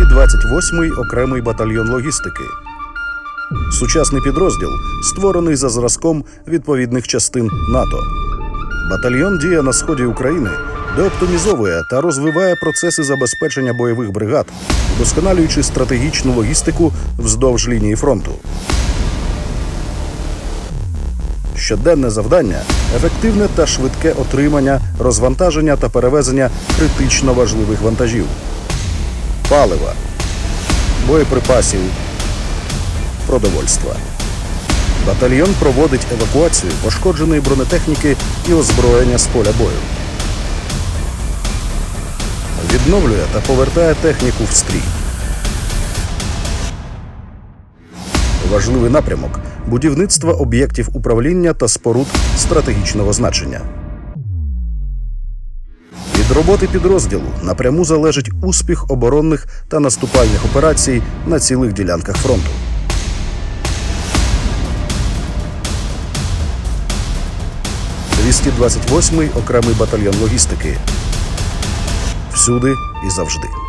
228-й окремий батальйон логістики. Сучасний підрозділ створений за зразком відповідних частин НАТО. Батальйон діє на сході України, де оптимізовує та розвиває процеси забезпечення бойових бригад, вдосконалюючи стратегічну логістику вздовж лінії фронту. Щоденне завдання ефективне та швидке отримання, розвантаження та перевезення критично важливих вантажів, палива, боєприпасів, продовольства. Батальйон проводить евакуацію пошкодженої бронетехніки і озброєння з поля бою. Відновлює та повертає техніку в стрій. Важливий напрямок будівництва об'єктів управління та споруд стратегічного значення. Від роботи підрозділу напряму залежить успіх оборонних та наступальних операцій на цілих ділянках фронту. – 228-й окремий батальйон логістики. Всюди і завжди.